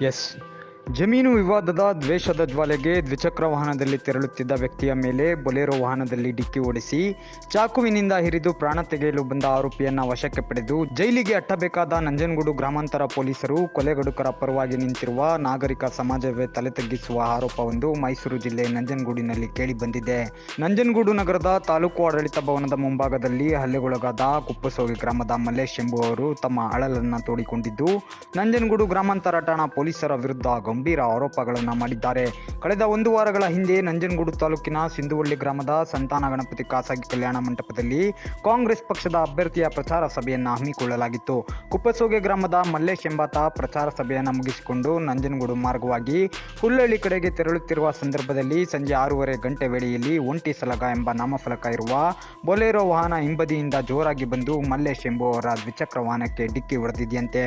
S ಜಮೀನು ವಿವಾದದ ದ್ವೇಷದ ಜ್ವಾಲೆಗೆ ದ್ವಿಚಕ್ರ ವಾಹನದಲ್ಲಿ ತೆರಳುತ್ತಿದ್ದ ವ್ಯಕ್ತಿಯ ಮೇಲೆ ಬೊಲೆರೋ ವಾಹನದಲ್ಲಿ ಡಿಕ್ಕಿ ಓಡಿಸಿ ಚಾಕುವಿನಿಂದ ಹಿರಿದು ಪ್ರಾಣ ತೆಗೆಯಲು ಬಂದ ಆರೋಪಿಯನ್ನ ವಶಕ್ಕೆ ಪಡೆದು ಜೈಲಿಗೆ ಅಟ್ಟಬೇಕಾದ ನಂಜನಗೂಡು ಗ್ರಾಮಾಂತರ ಪೊಲೀಸರು ಕೊಲೆಗಡುಕರ ಪರವಾಗಿ ನಿಂತಿರುವ ನಾಗರಿಕ ಸಮಾಜವೇ ತಲೆ ತಗ್ಗಿಸುವ ಆರೋಪವೊಂದು ಮೈಸೂರು ಜಿಲ್ಲೆ ನಂಜನಗೂಡಿನಲ್ಲಿ ಕೇಳಿಬಂದಿದೆ ನಂಜನಗೂಡು ನಗರದ ತಾಲೂಕು ಆಡಳಿತ ಭವನದ ಮುಂಭಾಗದಲ್ಲಿ ಹಲ್ಲೆಗೊಳಗಾದ ಕುಪ್ಪಸೋಗಿ ಗ್ರಾಮದ ಮಲ್ಲೇಶ್ ಎಂಬುವವರು ತಮ್ಮ ಅಳಲನ್ನು ತೋಡಿಕೊಂಡಿದ್ದು, ನಂಜನಗೂಡು ಗ್ರಾಮಾಂತರ ಠಾಣಾ ಪೊಲೀಸರ ವಿರುದ್ಧ ಗಂಭೀರ ಆರೋಪಗಳನ್ನು ಮಾಡಿದ್ದಾರೆ. ಕಳೆದ ಒಂದು ವಾರಗಳ ಹಿಂದೆ ನಂಜನಗೂಡು ತಾಲೂಕಿನ ಸಿಂಧುವಳ್ಳಿ ಗ್ರಾಮದ ಸಂತಾನ ಗಣಪತಿ ಖಾಸಗಿ ಕಲ್ಯಾಣ ಮಂಟಪದಲ್ಲಿ ಕಾಂಗ್ರೆಸ್ ಪಕ್ಷದ ಅಭ್ಯರ್ಥಿಯ ಪ್ರಚಾರ ಸಭೆಯನ್ನು ಹಮ್ಮಿಕೊಳ್ಳಲಾಗಿತ್ತು. ಕುಪ್ಪಸೋಗೆ ಗ್ರಾಮದ ಮಲ್ಲೇಶ್ ಎಂಬಾತ ಪ್ರಚಾರ ಸಭೆಯನ್ನು ಮುಗಿಸಿಕೊಂಡು ನಂಜನಗೂಡು ಮಾರ್ಗವಾಗಿ ಹುಲ್ಲಳ್ಳಿ ಕಡೆಗೆ ತೆರಳುತ್ತಿರುವ ಸಂದರ್ಭದಲ್ಲಿ ಸಂಜೆ ಆರೂವರೆ ಗಂಟೆ ವೇಳೆಯಲ್ಲಿ ಒಂಟಿ ಸಲಗ ಎಂಬ ನಾಮಫಲಕ ಇರುವ ಬೊಲೆರೋ ವಾಹನ ಹಿಂಬದಿಯಿಂದ ಜೋರಾಗಿ ಬಂದು ಮಲ್ಲೇಶ್ ಎಂಬುವವರ ದ್ವಿಚಕ್ರ ವಾಹನಕ್ಕೆ ಡಿಕ್ಕಿ ಹೊಡೆದಿದೆಯಂತೆ.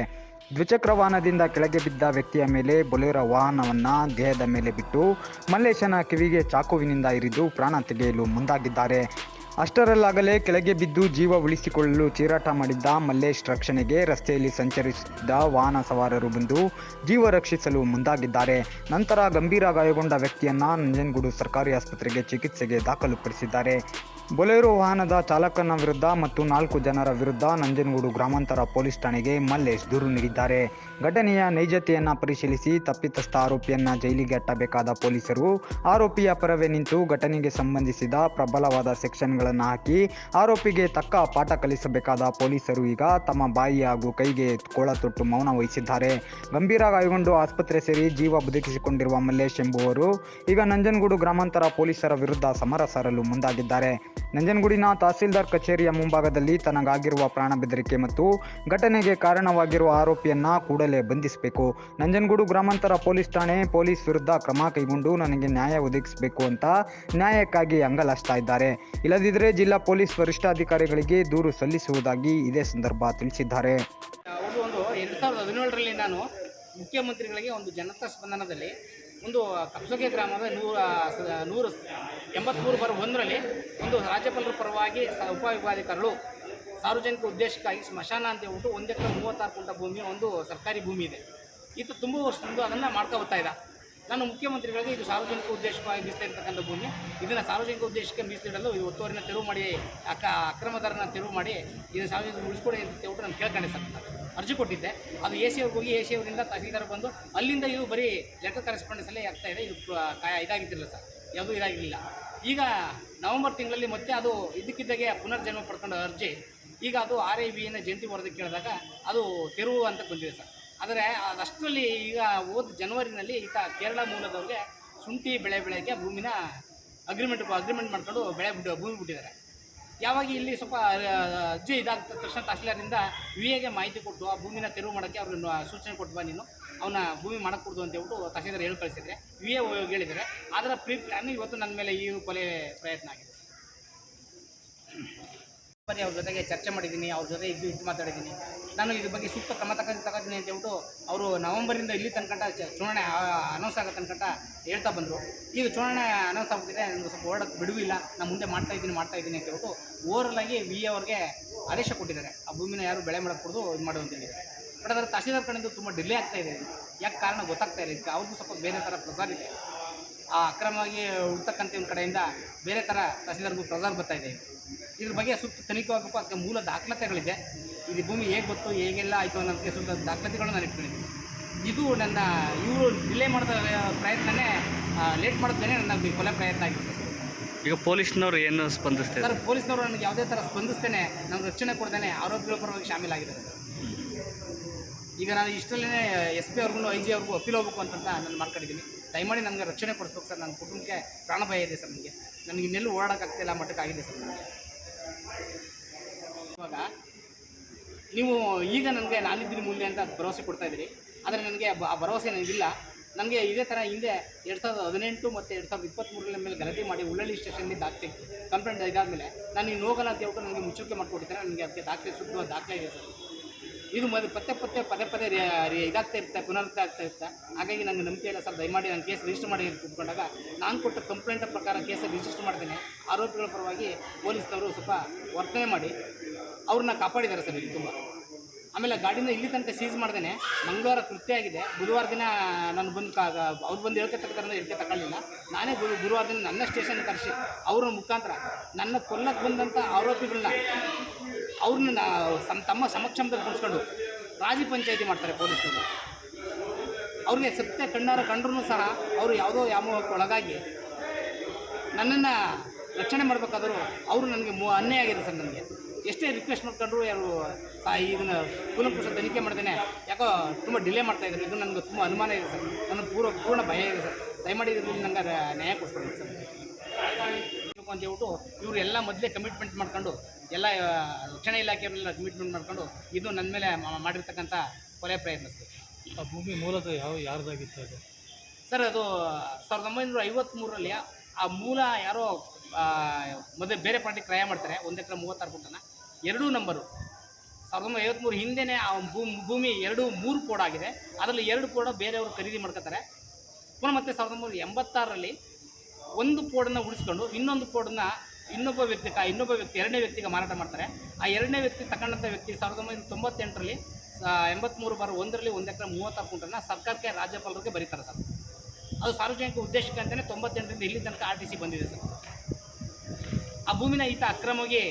ದ್ವಿಚಕ್ರ ವಾಹನದಿಂದ ಕೆಳಗೆ ಬಿದ್ದ ವ್ಯಕ್ತಿಯ ಮೇಲೆ ಬೊಲೆರೋ ವಾಹನವನ್ನ ದೇಹದ ಮೇಲೆ ಬಿಟ್ಟು ಮಲ್ಲೇಶನ ಕಿವಿಗೆ ಚಾಕುವಿನಿಂದ ಇರಿದು ಪ್ರಾಣ ತೆಗೆಯಲು ಮುಂದಾಗಿದ್ದಾರೆ. ಅಷ್ಟರಲ್ಲಾಗಲೇ ಕೆಳಗೆ ಬಿದ್ದು ಜೀವ ಉಳಿಸಿಕೊಳ್ಳಲು ಚೀರಾಟ ಮಾಡಿದ್ದ ಮಲ್ಲೇಶ್ ರಕ್ಷಣೆಗೆ ರಸ್ತೆಯಲ್ಲಿ ಸಂಚರಿಸುತ್ತಿದ್ದ ವಾಹನ ಸವಾರರು ಬಂದು ಜೀವ ರಕ್ಷಿಸಲು ಮುಂದಾಗಿದ್ದಾರೆ. ನಂತರ ಗಂಭೀರ ಗಾಯಗೊಂಡ ವ್ಯಕ್ತಿಯನ್ನ ನಂಜನಗೂಡು ಸರ್ಕಾರಿ ಆಸ್ಪತ್ರೆಗೆ ಚಿಕಿತ್ಸೆಗೆ ದಾಖಲುಪಡಿಸಿದ್ದಾರೆ ಬೊಲೆರೋ ವಾಹನದ ಚಾಲಕನ ವಿರುದ್ಧ ಮತ್ತು ನಾಲ್ಕು ಜನರ ವಿರುದ್ಧ ನಂಜನಗೂಡು ಗ್ರಾಮಾಂತರ ಪೊಲೀಸ್ ಠಾಣೆಗೆ ಮಲ್ಲೇಶ್ ದೂರು ನೀಡಿದ್ದಾರೆ. ಘಟನೆಯ ನೈಜತೆಯನ್ನು ಪರಿಶೀಲಿಸಿ ತಪ್ಪಿತಸ್ಥ ಆರೋಪಿಯನ್ನು ಜೈಲಿಗೆ ಅಟ್ಟಬೇಕಾದ ಪೊಲೀಸರು ಆರೋಪಿಯ ಪರವೇ ನಿಂತು ಘಟನೆಗೆ ಸಂಬಂಧಿಸಿದ ಪ್ರಬಲವಾದ ಸೆಕ್ಷನ್ಗಳನ್ನು ಹಾಕಿ ಆರೋಪಿಗೆ ತಕ್ಕ ಪಾಠ ಕಲಿಸಬೇಕಾದ ಪೊಲೀಸರು ಈಗ ತಮ್ಮ ಬಾಯಿ ಹಾಗೂ ಕೈಗೆ ಕೋಳ ತೊಟ್ಟು ಮೌನ ವಹಿಸಿದ್ದಾರೆ. ಗಂಭೀರ ಗಾಯಗೊಂಡು ಆಸ್ಪತ್ರೆ ಸೇರಿ ಜೀವ ಬದುಕಿಸಿಕೊಂಡಿರುವ ಮಲ್ಲೇಶ್ ಎಂಬುವರು ಈಗ ನಂಜನಗೂಡು ಗ್ರಾಮಾಂತರ ಪೊಲೀಸರ ವಿರುದ್ಧ ಸಮರ ಸಾರಲು ಮುಂದಾಗಿದ್ದಾರೆ. ನಂಜನಗೂಡಿನ ತಹಸೀಲ್ದಾರ್ ಕಚೇರಿಯ ಮುಂಭಾಗದಲ್ಲಿ ತನಗಾಗಿರುವ ಪ್ರಾಣ ಬೆದರಿಕೆ ಮತ್ತು ಘಟನೆಗೆ ಕಾರಣವಾಗಿರುವ ಆರೋಪಿಯನ್ನ ಕೂಡಲೇ ಬಂಧಿಸಬೇಕು. ನಂಜನಗೂಡು ಗ್ರಾಮಾಂತರ ಪೊಲೀಸ್ ಠಾಣೆ ಪೊಲೀಸ್ ವಿರುದ್ಧ ಕ್ರಮ ಕೈಗೊಂಡು ನನಗೆ ನ್ಯಾಯ ಒದಗಿಸಬೇಕು ಅಂತ ನ್ಯಾಯಕ್ಕಾಗಿ ಅಂಗಲಾಚ್ತಾ ಇದ್ದಾರೆ. ಇಲ್ಲದಿದ್ದರೆ ಜಿಲ್ಲಾ ಪೊಲೀಸ್ ವರಿಷ್ಠಾಧಿಕಾರಿಗಳಿಗೆ ದೂರು ಸಲ್ಲಿಸುವುದಾಗಿ ಇದೇ ಸಂದರ್ಭ ತಿಳಿಸಿದ್ದಾರೆ. ಮುಖ್ಯಮಂತ್ರಿಗಳಿಗೆ ಒಂದು ಜನತಾ ಸ್ಪಂದನದಲ್ಲಿ ಒಂದು ಕಪ್ಸೊಗೆ ಗ್ರಾಮದ ನೂರ, ನೂರು ಎಂಬತ್ತ್ಮೂರು ಬರ ಒಂದರಲ್ಲಿ ಒಂದು ರಾಜ್ಯಪಾಲರ ಪರವಾಗಿ ಉಪವಿಭಾಗಾಧಿಕಾರಿಗಳು ಸಾರ್ವಜನಿಕ ಉದ್ದೇಶಕ್ಕಾಗಿ ಸ್ಮಶಾನ ಅಂತ ಹೇಳ್ಬಿಟ್ಟು ಒಂದು ಎಕರೆ ಮೂವತ್ತಾರು ಕುಂಟ ಭೂಮಿ ಒಂದು ಸರ್ಕಾರಿ ಭೂಮಿ ಇದೆ. ಇದು ತುಂಬ ವರ್ಷದಿಂದ ಅದನ್ನು ಮಾಡ್ಕೋತಾ ಇದ್ದ. ನಾನು ಮುಖ್ಯಮಂತ್ರಿಗಳಿಗೆ ಇದು ಸಾರ್ವಜನಿಕ ಉದ್ದೇಶವಾಗಿ ಮೀಸ್ತಾ ಇರ್ತಕ್ಕಂಥ ಭೂಮಿ. ಇದನ್ನು ಸಾರ್ವಜನಿಕ ಉದ್ದೇಶಕ್ಕೆ ಮೀಸಲಿಡಲು ಇದು ಒತ್ತುವರಿನ ತೆರವು ಮಾಡಿ ಅಕ್ಕ ಅಕ್ರಮದಾರನ ತೆರವು ಮಾಡಿ ಇದನ್ನು ಸಾರ್ವಜನಿಕ ಉಳಿಸ್ಕೊಡಿ ಅಂತ ಹೇಳ್ಬಿಟ್ಟು ನಾನು ಕೇಳ್ಕೊಂಡೆ ಸರ್. ಅರ್ಜಿ ಕೊಟ್ಟಿದ್ದೆ. ಅದು ಎ ಸಿ ಅವ್ರಿಗೆ ಹೋಗಿ ಎ ಸಿ ಅವರಿಂದ ತಹಸೀಲ್ದಾರ್ ಬಂದು ಅಲ್ಲಿಂದ ಇದು ಬರೀ ಲೆಟರ್ ಕರೆಸ್ಪಾಂಡೆನ್ಸಲ್ಲೇ ಆಗ್ತಾ ಇದೆ. ಇದು ಇದಾಗಿದ್ದಿಲ್ಲ ಸರ್. ಯಾವುದೂ ಇದಾಗಿರಲಿಲ್ಲ. ಈಗ ನವೆಂಬರ್ ತಿಂಗಳಲ್ಲಿ ಮತ್ತೆ ಅದು ಇದಕ್ಕಿದ್ದಾಗೆ ಪುನರ್ಜನ್ಮ ಪಡ್ಕೊಂಡು ಅರ್ಜಿ. ಈಗ ಅದು ಆರ್ ಐ ಬಿಯನ್ನು ಜಂಟಿ ವರದಿ ಕೇಳಿದಾಗ ಅದು ತೆರವು ಅಂತ ಬಂದಿದೆ ಸರ್. ಆದರೆ ಅಷ್ಟರಲ್ಲಿ ಈಗ ಹೋದ ಜನವರಿನಲ್ಲಿ ಈತ ಕೇರಳ ಮೂಲದವ್ರಿಗೆ ಶುಂಠಿ ಬೆಳೆ ಬೆಳೆಗೆ ಭೂಮಿನ ಅಗ್ರಿಮೆಂಟ್ ಅಗ್ರಿಮೆಂಟ್ ಮಾಡ್ಕೊಂಡು ಬೆಳೆ ಬಿಟ್ಟು ಭೂಮಿ ಬಿಟ್ಟಿದ್ದಾರೆ. ಯಾವಾಗ ಇಲ್ಲಿ ಸ್ವಲ್ಪ ಅಜ್ಜಿ ಇದಾಗ್ತದ, ತಕ್ಷಣ ತಹಸೀಲ್ದಾರಿಂದ ವಿ ಎಗೆ ಮಾಹಿತಿ ಕೊಟ್ಟು ಆ ಭೂಮಿನ ತೆರವು ಮಾಡೋಕ್ಕೆ ಅವ್ರನ್ನ ಸೂಚನೆ ಕೊಟ್ಟು ಬಾ ನೀನು, ಅವನ ಭೂಮಿ ಮಾಡಕ್ಕೆ ಅಂತ ಹೇಳ್ಬಿಟ್ಟು ತಹಸೀಲ್ದಾರ್ ಹೇಳಿ ಕಳಿಸಿದ್ರೆ ವಿ ಎ ಹೇಳಿದರೆ ಅದರ ಪ್ರೀ ಪ್ಲಾನ್ ಇವತ್ತು ನನ್ನ ಮೇಲೆ ಈ ಕೊಲೆ ಪ್ರಯತ್ನ ಆಗಿದೆ. ಬರೀ ಅವ್ರ ಜೊತೆಗೆ ಚರ್ಚೆ ಮಾಡಿದ್ದೀನಿ, ಅವ್ರ ಜೊತೆ ಇದ್ದು ಇದ್ದು ಮಾತಾಡಿದ್ದೀನಿ. ನಾನು ಇದ್ರ ಬಗ್ಗೆ ಸೂಕ್ತ ಕ್ರಮ ತಗೊಂಡು ತಗೋತೀನಿ ಅಂತ ಹೇಳ್ಬಿಟ್ಟು ಅವರು ನವಂಬರಿಂದ ಇಲ್ಲಿ ತನಕ ಚುನಾವಣೆ ಅನೌನ್ಸ್ ಆಗೋ ತನಕ ಹೇಳ್ತಾ ಬಂದರು. ಈಗ ಚುನಾವಣೆ ಅನೌನ್ಸ್ ಆಗ್ಬಿಟ್ಟಿದೆ ನನಗೆ ಸ್ವಲ್ಪ ಓಡೋಕ್ಕೆ ಬಿಡುವಿಲ್ಲ ನಾನು ಮುಂದೆ ಮಾಡ್ತಾ ಇದ್ದೀನಿ ಮಾಡ್ತಾ ಇದ್ದೀನಿ ಅಂತ ಹೇಳ್ಬಿಟ್ಟು ಓವರಲ್ ಆಗಿ ವಿ ಅವ್ರಿಗೆ ಆದೇಶ ಕೊಟ್ಟಿದ್ದಾರೆ. ಆ ಭೂಮಿನ ಯಾರು ಬೆಳೆ ಮಾಡಕ್ಕೆ ಕೊಡೋದು ಇದು ಮಾಡು ಅಂತ ಬಟ್ ಅದರ ತಹಶೀಲ್ದಾರ್ ಕಡೆಯಿಂದ ತುಂಬ ಡಿಲೇ ಆಗ್ತಾ ಇದೆ ಯಾಕೆ ಕಾರಣ ಗೊತ್ತಾಗ್ತಾ ಇದೆ ಇದಕ್ಕೆ? ಅವ್ರಿಗೂ ಸ್ವಲ್ಪ ಬೇರೆ ಥರ ಪ್ರಸಾರ ಇದೆ. ಆ ಅಕ್ರಮವಾಗಿ ಉಳ್ತಕ್ಕಂಥ ಕಡೆಯಿಂದ ಬೇರೆ ಥರ ತಹಸೀಲ್ದಾರ್ಗೂ ಪ್ರಸಾರ ಬರ್ತಾ ಇದೆ. ಇದ್ರ ಬಗ್ಗೆ ಸೂಕ್ತ ತನಿಖೆ ಆಗಬೇಕು ಅದಕ್ಕೆ ಮೂಲ ದಾಖಲಾತಿಗಳಿದೆ. ಇದು ಭೂಮಿ ಹೇಗೆ ಗೊತ್ತು ಹೇಗೆಲ್ಲ ಆಯಿತು ಅನ್ನೋದಕ್ಕೆ ಸ್ವಲ್ಪ ದಾಖಲಾತಿಗಳನ್ನು ನಾನು ಇಟ್ಕೊಂಡಿದ್ದೀನಿ. ಇದು ನನ್ನ ಇವರು ಡಿಲೇ ಮಾಡಿದ ಪ್ರಯತ್ನನೇ ಲೇಟ್ ಮಾಡಿದ್ದೇನೆ ನನ್ನ ಕೊಲೆ ಪ್ರಯತ್ನ ಆಗಿತ್ತು ಈಗ ಪೊಲೀಸ್ನವ್ರು ಏನು ಸ್ಪಂದಿಸ್ತಾರೆ ಸರ್ ಪೊಲೀಸ್ನವರು ನನಗೆ ಯಾವುದೇ ಥರ ಸ್ಪಂದಿಸ್ತೇನೆ ನಾನು ರಕ್ಷಣೆ ಕೊಡ್ತೇನೆ ಆರೋಪಿಗಳ ಪರವಾಗಿ ಶಾಮೀಲಾಗಿದ್ದಾರೆ ಸರ್ ಈಗ ನಾನು ಇಷ್ಟರಲ್ಲೇ ಎಸ್ ಪಿ ಅವ್ರಿಗೂ ಐ ಜಿ ಅವ್ರಿಗೂ ಅಪೀಲ್ ಹೋಗ್ಬೇಕು ಅಂತ ನಾನು ಮಾಡ್ಕೊಂಡಿದ್ದೀನಿ ದಯಮಾಡಿ ನನಗೆ ರಕ್ಷಣೆ ಕೊಡಿಸ್ಬೇಕು ಸರ್ ನನ್ನ ಕುಟುಂಬಕ್ಕೆ ಪ್ರಾಣ ಭಯ ಇದೆ ಸರ್ ನನಗೆ. ನನಗೆ ಇನ್ನೆಲ್ಲೂ ಓಡಾಡೋಕ್ಕಾಗ್ತಿಲ್ಲ ಮಟ್ಟಕ್ಕಾಗಿದೆ ಸರ್. ನನಗೆ ಇವಾಗ ನೀವು ಈಗ ನನಗೆ ನಾನಿದ್ದೀನಿ ಮುಂದೆ ಅಂತ ಭರವಸೆ ಕೊಡ್ತಾ ಇದ್ದೀರಿ. ಆದರೆ ನನಗೆ ಆ ಭರವಸೆ ನನಗಿಲ್ಲ. ನನಗೆ ಇದೇ ಥರ ಹಿಂದೆ ಎರಡು ಸಾವಿರದ ಹದಿನೆಂಟು ಮತ್ತು ಎರಡು ಸಾವಿರದ ಇಪ್ಪತ್ತ್ಮೂರರ ಮೇಲೆ ಗಲಾಟೆ ಮಾಡಿ ಉಳ್ಳಳ್ಳಿ ಸ್ಟೇಷನ್ಗೆ ದಾಖಲೆ ಕಂಪ್ಲೇಂಟ್ ಇದಾದಮೇಲೆ ನಾನು ಇನ್ನು ಹೋಗಲ್ಲ ಅಂತ ಹೇಳ್ಬಿಟ್ಟು ನನಗೆ ಮುಚ್ಚುಕೆ ಮಾಡಿಕೊಟ್ಟಿದ್ದಾರೆ. ನನಗೆ ಅದಕ್ಕೆ ದಾಖಲೆ ಸುಟ್ಟು ದಾಖಲೆ ಇದೆ ಸರ್. ಇದು ಮತ್ತೆ ಪತ್ತೆ ಪತ್ತೆ, ಪದೇ ಪದೇ ಇದಾಗ್ತಾ ಇರುತ್ತೆ ಪುನರುತ್ಥ ಆಗ್ತಾ ಇರುತ್ತೆ. ಹಾಗಾಗಿ ನನಗೆ ನಂಬಿಕೆ ಇಲ್ಲ ಸರ್, ದಯಮಾಡಿ ನಾನು ಕೇಸ್ ರಿಜಿಸ್ಟರ್ ಮಾಡಿ ಕೂತ್ಕೊಂಡಾಗ, ನಾನು ಕೊಟ್ಟ ಕಂಪ್ಲೇಂಟ್ ಪ್ರಕಾರ ಕೇಸ್ ರಿಜಿಸ್ಟರ್ ಮಾಡ್ತೇನೆ. ಆರೋಪಿಗಳ ಪರವಾಗಿ ಪೊಲೀಸ್ನವರು ಸ್ವಲ್ಪ ವರ್ತನೆ ಮಾಡಿ, ಅವ್ರನ್ನ ಕಾಪಾಡಿದ್ದಾರೆ ಸರ್ ಇಲ್ಲಿ ತುಂಬ. ಆಮೇಲೆ ಗಾಡಿನ ಇಲ್ಲಿ ತನಕ ಸೀಸ್ ಮಾಡ್ದೇನೆ. ಮಂಗಳವಾರ ಕೃತ್ಯ ಆಗಿದೆ. ಬುಧವಾರ ದಿನ ನಾನು ಬಂದು ಕಾ ಅವ್ರು ಬಂದು ಹೇಳ್ಕೆ ತಗೋತಾರೆ ಹೇಳ್ಕೆ ತಗೊಳ್ಳಿಲ್ಲ ನಾನೇ ಗುರು ಗುರುವಾರ ದಿನ ನನ್ನ ಸ್ಟೇಷನ್ ಕರೆಸಿ, ಅವ್ರ ಮುಖಾಂತರ ನನ್ನ ಕೊಲ್ಲಕ್ಕೆ ಬಂದಂಥ ಆರೋಪಿಗಳನ್ನ ಅವ್ರನ್ನ ಸಮ್ ತಮ್ಮ ಸಮಕ್ಷಮದಲ್ಲಿ ಕುಣಿಸ್ಕೊಂಡು ರಾಜಿ ಪಂಚಾಯಿತಿ ಮಾಡ್ತಾರೆ ಪೊಲೀಸರು ಅವ್ರಿಗೆ ಸತ್ಯ ಕಣ್ಣಾರ ಕಂಡ್ರೂ ಸಹ ಅವರು ಯಾವುದೋ ವ್ಯಾಮೋಹಕ್ಕೆ ಒಳಗಾಗಿ ನನ್ನನ್ನು ರಕ್ಷಣೆ ಮಾಡಬೇಕಾದರೂ ಅವರು ನನಗೆ ಮು ಅನ್ಯಾಯ ಆಗಿದೆ ಸರ್ ನನಗೆ. ಎಷ್ಟೇ ರಿಕ್ವೆಸ್ಟ್ ಮಾಡ್ಕೊಂಡ್ರು ಯಾರು ಇದನ್ನು ಕೂಲಂಕುಷ ತನಿಖೆ ಮಾಡ್ತೇನೆ ಯಾಕೋ ತುಂಬ ಡಿಲೇ ಮಾಡ್ತಾ ಇದ್ರು ಇದು ನನಗೆ ತುಂಬ ಅನುಮಾನ ಇದೆ ಸರ್. ನನಗೆ ಪೂರ್ವ ಪೂರ್ಣ ಭಯ ಇದೆ ಸರ್. ದಯಮಾಡಿ ಇದರಲ್ಲಿ ನನಗೆ ನ್ಯಾಯ ಕೊಡ್ಸ್ಕೊಡಿ ಸರ್. ಅಂತ ಹೇಳ್ಬಿಟ್ಟು ಇವರು ಎಲ್ಲ ಮೊದಲೇ ಕಮಿಟ್ಮೆಂಟ್ ಮಾಡ್ಕೊಂಡು ಎಲ್ಲ ರಕ್ಷಣಾ ಇಲಾಖೆಯವರೆಲ್ಲ ಕಮಿಟ್ಮೆಂಟ್ ಮಾಡ್ಕೊಂಡು ಇದು ನನ್ನ ಮೇಲೆ ಮಾಡಿರ್ತಕ್ಕಂಥ ಕೊಲೆ ಪ್ರಯತ್ನ ಆ ಭೂಮಿ ಮೂಲತಃ ಯಾವ ಯಾರ್ದಾಗಿತ್ತು ಅದು? ಸರ್ ಅದು ಸಾವಿರದ ಒಂಬೈನೂರ ಐವತ್ತ್ಮೂರರಲ್ಲಿ ಆ ಮೂಲ ಯಾರೋ ಮೊದಲು ಬೇರೆ ಪಾರ್ಟಿ ಕ್ರಯ ಮಾಡ್ತಾರೆ ಒಂದು ಎಕರೆ ಮೂವತ್ತಾರು ಫುಟನ್ನು ಎರಡೂ ನಂಬರು ಸಾವಿರದ ಒಂಬೈನೂರ ಐವತ್ತ್ಮೂರು ಹಿಂದೆನೇ ಆ ಭೂಮಿ ಭೂಮಿ ಎರಡು ಮೂರು ಕೋಡ್ ಆಗಿದೆ. ಅದರಲ್ಲಿ ಎರಡು ಕೋಡ ಬೇರೆಯವರು ಖರೀದಿ ಮಾಡ್ಕೋತಾರೆ. ಪುನಃ ಮತ್ತೆ ಸಾವಿರದ ಒಂಬೈನೂರ ಎಂಬತ್ತಾರರಲ್ಲಿ ಒಂದು ಪೋಡನ್ನು ಉಳಿಸ್ಕೊಂಡು ಇನ್ನೊಂದು ಕೋಡನ್ನ ಇನ್ನೊಬ್ಬ ವ್ಯಕ್ತಿ ಇನ್ನೊಬ್ಬ ವ್ಯಕ್ತಿ ಎರಡನೇ ವ್ಯಕ್ತಿಗೆ ಮಾರಾಟ ಮಾಡ್ತಾರೆ. ಆ ಎರಡನೇ ವ್ಯಕ್ತಿ ತಗೊಂಡಂಥ ವ್ಯಕ್ತಿ ಸಾವಿರದ ಒಂಬೈನೂರ ತೊಂಬತ್ತೆಂಟರಲ್ಲಿ ಎಂಬತ್ತ್ಮೂರು ಬಾರು ಒಂದರಲ್ಲಿ ಒಂದು ಎಕರೆ ಮೂವತ್ತಾರು ಕುಂಟ್ರನ್ನ ಸರ್ಕಾರಕ್ಕೆ ರಾಜ್ಯಪಾಲರಿಗೆ ಬರೀತಾರೆ ಸರ್. ಅದು ಸಾರ್ವಜನಿಕ ಉದ್ದೇಶಕ್ಕೆ ಅಂತಲೇ ತೊಂಬತ್ತೆಂಟರಿಂದ ಇಲ್ಲಿ ತನಕ ಆರ್ ಟಿ ಸಿ ಬಂದಿದೆ ಸರ್. ಆ ಭೂಮಿನ ಈತ ಅಕ್ರಮವಾಗಿ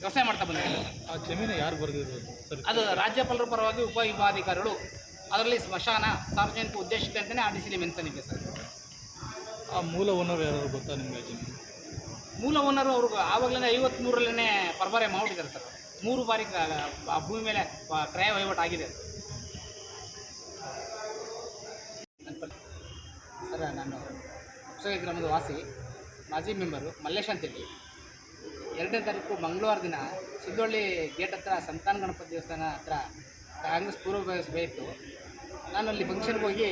ವ್ಯವಸಾಯ ಮಾಡ್ತಾ ಬಂದಿದೆ ಸರ್. ಆ ಜಮೀನು ಯಾರು ಬರೆದಿದ್ರು ಸರ್? ಅದು ರಾಜ್ಯಪಾಲರ ಪರವಾಗಿ ಉಪವಿಭಾಗಾಧಿಕಾರಿಗಳು ಅದರಲ್ಲಿ ಸ್ಮಶಾನ ಸಾರ್ವಜನಿಕ ಉದ್ದೇಶಕ್ಕೆ ಅಂತಲೇ ಆರ್ ಟಿ ಸಿಲಿ ಮೆನ್ಷನ್ ಇದೆ ಸರ್. ಆ ಮೂಲ ಓನರ್ ಯಾರು ಗೊತ್ತಾ ನಿಮಗೆ ಜಮೀನು? ಮೂಲ ಓನರು ಅವರು ಆವಾಗಲೇ ಐವತ್ತ್ಮೂರಲ್ಲೇ ಪರಬಾರೆ ಮಾಡಿದ್ದಾರೆ ಸರ್. ಮೂರು ಬಾರಿ ಆ ಭೂಮಿ ಮೇಲೆ ಕ್ರಯ ವಹಿವಾಟು ಆಗಿದೆ. ಸರ್, ನಾನು ಅಪ್ಸಗೆ ಗ್ರಾಮದ ವಾಸಿ, ಮಾಜಿ ಮೆಂಬರು ಮಲ್ಲೇಶ್ ಅಂತೇಳಿ. ಎರಡನೇ ತಾರೀಕು ಮಂಗಳವಾರ ದಿನ ಸಿದ್ದೊಳ್ಳಿ ಗೇಟ್ ಹತ್ರ ಸಂತಾನ ಗಣಪತಿ ದೇವಸ್ಥಾನ ಹತ್ರ ಕಾಂಗ್ರೆಸ್ ಪೂರ್ವ ಸಭೆ ಇತ್ತು. ನಾನು ಅಲ್ಲಿ ಫಂಕ್ಷನ್ಗೆ ಹೋಗಿ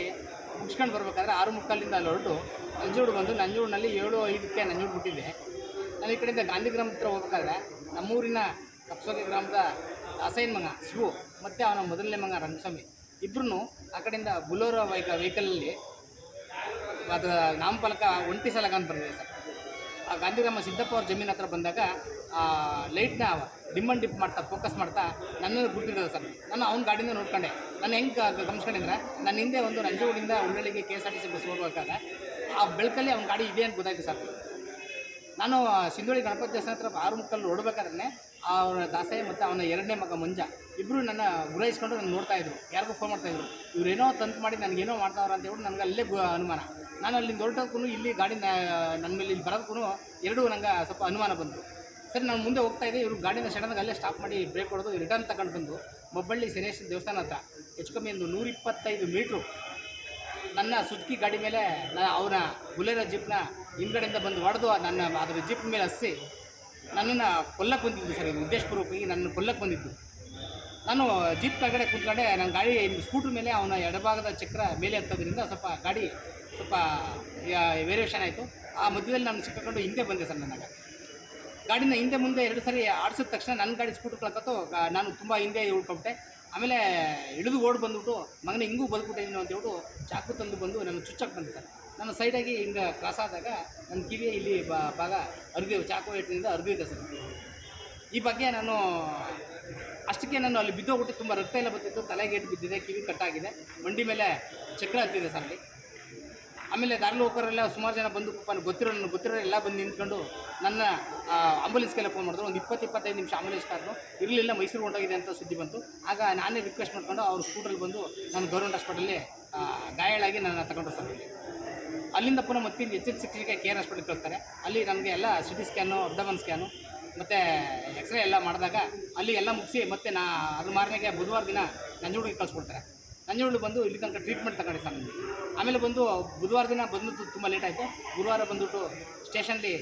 ಮುಗಿಸ್ಕೊಂಡು ಬರ್ಬೇಕಾದ್ರೆ ಆರು ಮುಕ್ಕಾಲಿಂದ ಅಲ್ಲಿ ಹೊರಟು ನಂಜೂಡು ಬಂದು ನಂಜೂಡಿನಲ್ಲಿ ಏಳು ಐದಕ್ಕೆ ನಂಜೂಡು ಬಿಟ್ಟಿದ್ದೆ. ನಾನು ಈ ಕಡೆಯಿಂದ ಗಾಂಧಿ ಗ್ರಾಮ ಹತ್ರ ಹೋಗ್ಬೇಕಾದ್ರೆ ನಮ್ಮೂರಿನ ಕಪ್ಸೋಗಿ ಗ್ರಾಮದ ದಾಸೈನ್ ಮಗ ಶಿವು ಮತ್ತು ಅವನ ಮೊದಲನೇ ಮಗ ರಂಗಸ್ವಾಮಿ. ಇಬ್ಬರೂ ಆ ಕಡೆಯಿಂದ ಬುಲೋರ ವೈಕ ವೆಹಿಕಲಲ್ಲಿ ಅದರ ನಾಮಫಲಕ ಒಂಟಿ ಸಲಕ ಅಂತ ಬಂದಿದೆ ಸರ್. ಆ ಗಾಂಧಿಗ್ರಾಮ ಸಿದ್ದಪ್ಪ ಅವ್ರ ಜಮೀನು ಹತ್ರ ಬಂದಾಗ ಆ ಲೈಟ್ನ ಡಿಮ್ ಅಂಡ್ ಡಿಪ್ ಮಾಡ್ತಾ ಫೋಕಸ್ ಮಾಡ್ತಾ ನನ್ನನ್ನು ಬಿಟ್ಟಿರೋದು ಸರ್. ನಾನು ಅವ್ನ ಗಾಡಿಯಿಂದ ನೋಡ್ಕೊಂಡೆ. ನಾನು ಹೆಂಗೆ ಗಮನಿಸ್ಕೊಂಡಿದ್ರೆ ನನ್ನ ಹಿಂದೆ ಒಂದು ನಂಜುಗೂಡಿಂದ ಉಳ್ಳಳ್ಳಿಗೆ K S R T C bus ಹೋಗ್ಬೇಕಾದ್ರೆ ಆ ಬೆಳಕಲ್ಲಿ ಅವ್ನ ಗಾಡಿ ಇದೆ ಅಂತ ಗೊತ್ತಾಯ್ತು ಸರ್. ನಾನು ಸಿಂಧೋಳಿ ಗಣಪತಿ ದೇವಸ್ಥಾನ ಹತ್ರ ಆರು ಮುಕ್ಕಲ್ಲಿ ನೋಡ್ಬೇಕಾದ್ರೆ ಅವನ ದಾಸಯ್ಯ ಮತ್ತು ಅವನ ಎರಡನೇ ಮಗ ಮಂಜ ಇಬ್ಬರು ನನ್ನ ಗುರಾಯಿಸ್ಕೊಂಡು ನಾನು ನೋಡ್ತಾ ಇದ್ರು, ಯಾರಿಗೂ ಫೋನ್ ಮಾಡ್ತಾ ಇದ್ರು. ಇವರೇನೋ ತಂತು ಮಾಡಿ ನನಗೇನೋ ಮಾಡ್ತಾವ್ರ ಅಂತ ಹೇಳ್ಬಿಟ್ಟು ನನಗೆ ಅಲ್ಲೇ ಅನುಮಾನ. ನಾನು ಅಲ್ಲಿಂದ ಹೊರಟೋಕ್ಕೂ ಇಲ್ಲಿ ಗಾಡಿ ನನ್ನ ಮೇಲೆ ಇಲ್ಲಿ ಬರೋದಕ್ಕೂ ಎರಡೂ ನಂಗೆ ಸ್ವಲ್ಪ ಅನುಮಾನ ಬಂತು. ಸರಿ, ನಾನು ಮುಂದೆ ಹೋಗ್ತಾ ಇದ್ದೆ, ಇವರು ಗಾಡಿನ ಸಡನ್ನಾಗಿ ಅಲ್ಲೇ ಸ್ಟಾಪ್ ಮಾಡಿ ಬ್ರೇಕ್ ಹೊಡೆದು ರಿಟರ್ನ್ ತಗೊಂಡು ಬಂದು ಮೊಬ್ಬಳ್ಳಿ ಶನೇಶ್ ದೇವಸ್ಥಾನ ಹತ್ರ. ಹೆಚ್ಚು ಕಮ್ಮಿ ಒಂದು ನೂರಿಪ್ಪತ್ತೈದು ಮೀಟ್ರು ನನ್ನ ಸುಜುಕಿ ಗಾಡಿ ಮೇಲೆ ನಾನು ಅವನ ಬುಲೆರೋ ಜೀಪ್ನ ಹಿಂದ್ಗಡೆಯಿಂದ ಬಂದು ಹೊಡೆದು ನನ್ನ ಅದರ ಜೀಪ್ ಮೇಲೆ ಹಸಿ ನನ್ನನ್ನು ಕೊಲ್ಲಕ್ಕೆ ಬಂದಿದ್ದು ಸರ್ ಉದ್ದೇಶಪೂರ್ವಕವಾಗಿ ನನ್ನ ಕೊಲ್ಲಕ್ಕೆ ಬಂದಿದ್ದು. ನಾನು ಜೀಪ್ ಕೆಳಗಡೆ ಕೂತ್ಕೊಂಡೆ, ನನ್ನ ಗಾಡಿ ಸ್ಕೂಟ್ರ್ ಮೇಲೆ, ಅವನ ಎಡಭಾಗದ ಚಕ್ರ ಮೇಲೆ ಹತ್ತೋದ್ರಿಂದ ಸ್ವಲ್ಪ ಗಾಡಿ ಸ್ವಲ್ಪ ವೇರಿಯೇಷನ್ ಆಯಿತು. ಆ ಮಧ್ಯದಲ್ಲಿ ನಾನು ಸಿಕ್ಕಾಕೊಂಡು ಹಿಂದೆ ಬಂದೆ ಸರ್ ನನಗೆ ಗಾಡಿನ ಹಿಂದೆ ಮುಂದೆ ಎರಡು ಸರಿ ಆಡಿಸಿದ ತಕ್ಷಣ ನನ್ನ ಗಾಡಿ ಸ್ಕೂಟರ್ ನಾನು ತುಂಬ ಹಿಂದೆ ಉಳ್ಕೊಬಿಟ್ಟೆ. ಆಮೇಲೆ ಇಳಿದು ಓಡ್ ಬಂದ್ಬಿಟ್ಟು, ಮಗನ ಹಿಂಗೂ ಬದುಕ್ಬಿಟ್ಟಿದ್ದೀನಿ ಅಂತ ಹೇಳ್ಬಿಟ್ಟು ಚಾಕು ತಂದು ಬಂದು ನನ್ನ ಚುಚ್ಚಕ್ಕೆ ಬಂದೆ ಸರ್. ನಾನು ಸೈಡಾಗಿ ಹಿಂಗೆ ಕ್ರಾಸ್ ಆದಾಗ ನನ್ನ ಕಿವಿಯ ಇಲ್ಲಿ ಭಾಗ ಅರ್ಧ ಚಾಕು ಇಟ್ಟಿನಿಂದ ಅರ್ದಿದೆ ಸರ್. ಈ ಬಗ್ಗೆ ನಾನು ಅಷ್ಟಕ್ಕೆ ನಾನು ಅಲ್ಲಿ ಬಿದ್ದೋಗ್ಬಿಟ್ಟು ತುಂಬ ರಕ್ತ ಎಲ್ಲ ಬರ್ತಿತ್ತು. ತಲೆಗೆ ಏಟು ಬಿದ್ದಿದೆ, ಕಿವಿ ಕಟ್ಟಾಗಿದೆ ಮಂಡಿ ಮೇಲೆ ಚಕ್ರ ಹತ್ತಿದೆ ಸರ್ ಅಲ್ಲಿ. ಆಮೇಲೆ ದಾರಿಲಿ ಹೋಗೋರೆಲ್ಲ ಸುಮಾರು ಜನ ಬಂದು ಪಾಪ ಗೊತ್ತಿರೋ ನನಗೆ ಗೊತ್ತಿರೋ ಎಲ್ಲ ಬಂದು ನಿಂತ್ಕೊಂಡು ನನ್ನ ಆಂಬುಲೆನ್ಸ್ಗೆಲ್ಲ ಫೋನ್ ಮಾಡಿದ್ರು. ಒಂದು ಇಪ್ಪತ್ತು, ಇಪ್ಪತ್ತೈದು ನಿಮಿಷ ಆಂಬುಲೆನ್ಸ್ ಕಾದ್ರು ಇರಲಿಲ್ಲ ಮೈಸೂರು ಹೊಂಟೋಗಿದೆ ಅಂತ ಸುದ್ದಿ ಬಂತು. ಆಗ ನಾನೇ ರಿಕ್ವೆಸ್ಟ್ ಮಾಡ್ಕೊಂಡು ಅವ್ರ ಸ್ಕೂಟ್ರಲ್ಲಿ ಬಂದು ನಾನು ಗೌರ್ಮೆಂಟ್ ಹಾಸ್ಪಿಟಲಲ್ಲಿ ಗಾಯಳಾಗಿ ನನ್ನ ತಗೊಂಡ್ರು ಸರ್ ಅಲ್ಲಿಂದ ಪುನಃ ಮತ್ತೆ ಎಚ್ ಎಲ್ ಶಿಕ್ಷಕ ಕೆ ಆರ್ ಹಾಸ್ಪಿಟಲ್ ಕಳಿಸ್ತಾರೆ. ಅಲ್ಲಿ ನಮಗೆ ಎಲ್ಲ C T scan, abdomen scan, ಮತ್ತು ಎಕ್ಸ್ರೇ ಎಲ್ಲ ಮಾಡಿದಾಗ ಅಲ್ಲಿ ಎಲ್ಲ ಮುಗಿಸಿ ಮತ್ತೆ ನಾ ಅದ್ರ ಮಾರನೆಗೆ ಬುಧವಾರ ದಿನ ನಂಜುಡಿಗೆ ಕಳಿಸ್ಕೊಡ್ತಾರೆ. ನಂಜುಡಿ ಬಂದು ಇಲ್ಲಿ ತನಕ ಟ್ರೀಟ್ಮೆಂಟ್ ತಗೊಂಡೆ ಸರ್ ನನಗೆ ಆಮೇಲೆ ಬಂದು ಬುಧವಾರ ದಿನ ಬಂದು ತುಂಬ ಲೇಟ್ ಆಯಿತು. ಗುರುವಾರ ಬಂದುಬಿಟ್ಟು ಸ್ಟೇಷನಲ್ಲಿ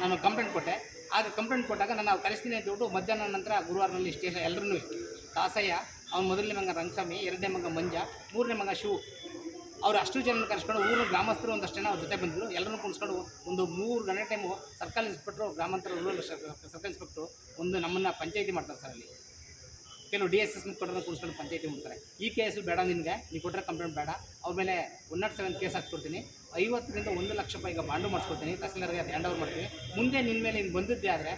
ನಾನು ಕಂಪ್ಲೇಂಟ್ ಕೊಟ್ಟೆ. ಆಗ ಕಂಪ್ಲೇಂಟ್ ಕೊಟ್ಟಾಗ ನಾನು ಅವ್ರು ಕಲಿಸ್ತೀನಿ ಅಂತ ಹೇಳ್ಬಿಟ್ಟು ಮಧ್ಯಾಹ್ನ ನಂತರ ಗುರುವಾರನಲ್ಲಿ ಸ್ಟೇಷನ್ ಎಲ್ಲರೂ ದಾಸಯ್ಯ ಅವ್ನ ಮೊದಲನೇ ಮಗ ರಂಗಸ್ವಾಮಿ, ಎರಡನೇ ಮಗ ಮಂಜ, ಮೂರನೇ ಮಗ ಶಿವು ಅವ್ರು ಅಷ್ಟು ಜನ ಕರ್ಸ್ಕೊಂಡು ಊರು ಗ್ರಾಮಸ್ಥರು ಒಂದಷ್ಟು ಜನ ಅವ್ರ ಜೊತೆ ಬಂದರು. ಎಲ್ಲರೂ ಕುಣಿಸ್ಕೊಂಡು ಒಂದು ಮೂರು ಗಂಟೆ ಟೈಮು ಸರ್ಕಲ್ ಇನ್ಸ್ಪೆಕ್ಟ್ರು ಗ್ರಾಮಾಂತರ ರೂರಲ್ ಸರ್ಕಲ್ ಇನ್ಸ್ಪೆಕ್ಟ್ರು ಒಂದು ನಮ್ಮನ್ನು ಪಂಚಾಯಿತಿ ಮಾಡ್ತಾರೆ ಸರ್ ಅಲ್ಲಿ. ಕೆಲವು ಡಿ ಎಸ್ ಎಸ್ ಕೊಟ್ಟರೆ ಕುಣಿಸ್ಕೊಂಡು ಪಂಚಾಯಿತಿ ಮಾಡ್ತಾರೆ. ಈ ಕೇಸು ಬೇಡ ನಿನಗೆ ನೀವು ಕೊಟ್ಟರೆ ಕಂಪ್ಲೇಂಟ್ ಬೇಡ. ಅವ್ರ ಮೇಲೆ ಒನ್ ನಾಟ್ ಸೆವೆನ್ ಕೇಸ್ ಹಾಕ್ಕೊಡ್ತೀನಿ ಐವತ್ತರಿಂದ ಒಂದು ಲಕ್ಷ ರೂಪಾಯಿ ಈಗ ಬಾಂಡು ಮಾಡಿಸ್ಕೊಡ್ತೀನಿ. ತಹಸೀಲ್ದಾರ್ಗೆ ಅದು ಹ್ಯಾಂಡ್ ಓವರ್ ಮಾಡ್ತೀನಿ. ಮುಂದೆ ನಿನ್ನ ಮೇಲೆ ನೀನು ಬಂದಿದ್ದೆ ಆದರೆ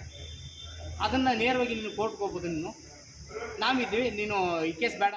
ಅದನ್ನು ನೇರವಾಗಿ ನೀನು ಕೋರ್ಟ್ಗೆ ಹೋಗ್ಬೋದು ನೀನು. ನಾವಿದ್ದೀವಿ, ನೀನು ಈ ಕೇಸ್ ಬೇಡ.